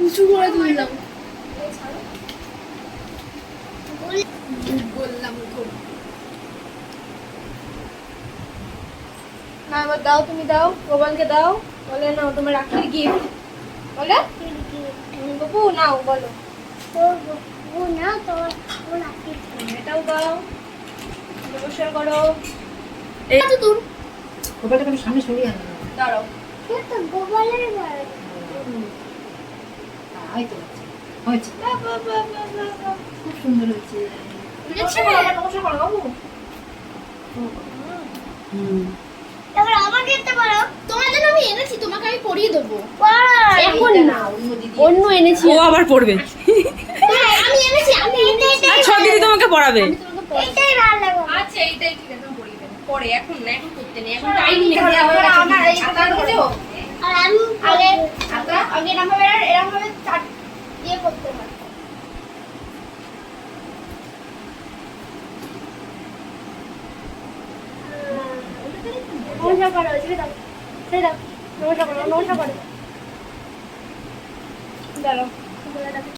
উঁচু করে তুললাম। বললাম না এবার দাও তুমি দাও। গোপালকে দাও। বলে নাও তোমার রাখির গিফট বলে? বাবু নাও বলো। না তোমার এটাও দাও। নমস্কার করো। এই- দূর গোপালটাকে আমি সামনে সরিয়ে দাঁড়াও। খুব সুন্দর হয়েছে। আমাকে তোমার জন্য আমি এনেছি তোমাকে আমি পরিয়ে দেবো। এখন না অন্য দিদি অন্য এনেছি। ও আবার পড়বে। হ্যাঁ, আমি এনেছি আমি দিদি তোমাকে পড়াবে। আমি তোমাকে ভালো লাগে আচ্ছা এইটাই ঠিক আছে। পরে এখন না এখন করতে নেই এখন টাইম নেই আমার এই খাতা দেখেছ আর আমি আগে খাতা আগে এরকম ভাবে এরকম ভাবে চার ইয়ে করতে হয়। নমস্কার করো ছেড়ে দাও ছেড়ে দাও নমস্কার করো নমস্কার করো। দাঁড়াও